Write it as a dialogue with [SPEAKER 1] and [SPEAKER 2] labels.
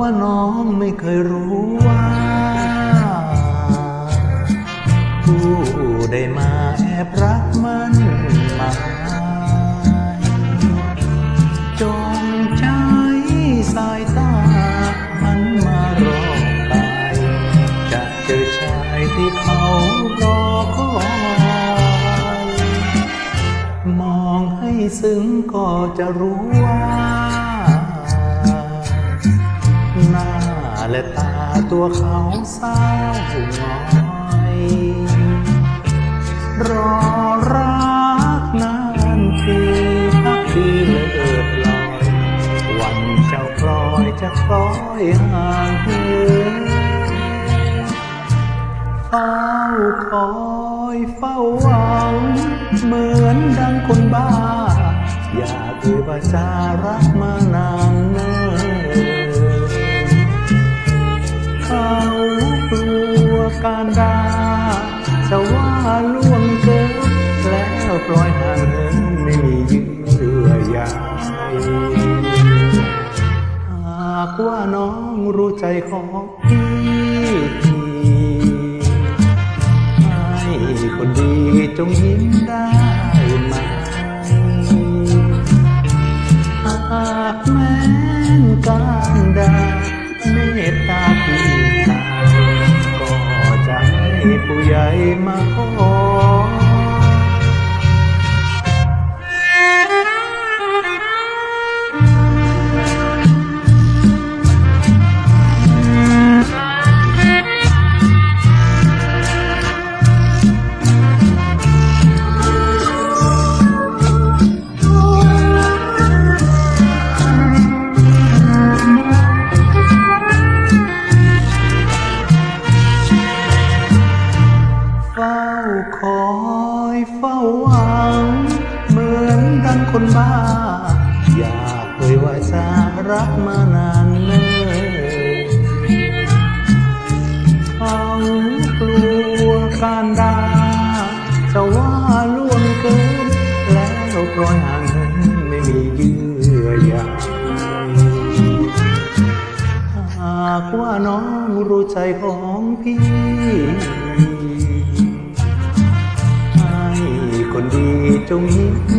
[SPEAKER 1] ว่าน้องไม่เคยรู้ว่าผู้ได้มาแอบรักมันหมายจงใจสายตาหันมารอกายจะเจอชายที่เขารอคอยมองให้ซึ้งก็จะรู้ว่า และตาตัวเขาเศร้าหงอยรอรักนานทีพักดีเลิศลอยวันเจ้าพลอยจะคล้อยห่างเหินเฝ้าคอยเฝ้าหวัง เหมือนดังคนบ้า อยากเอ่ยว่าจะรักมานานารด่าจะว่าล่วงเกินแล้วปล่อยห่างเหินไม่มีเยื่อใยหากว่าน้องรู้ใจของพี่ให้คนดีจงยิ้มได้ มา คนบ้า อยากเคยว่ารักมานานเนิ่นเขากลัวการด่าจะว่าล่วงเกิน แล้วปล่อยห่างเหินไม่มีเยื่อใยหากว่าน้องรู้ใจของพี่ให้คนดีจงยิ้ม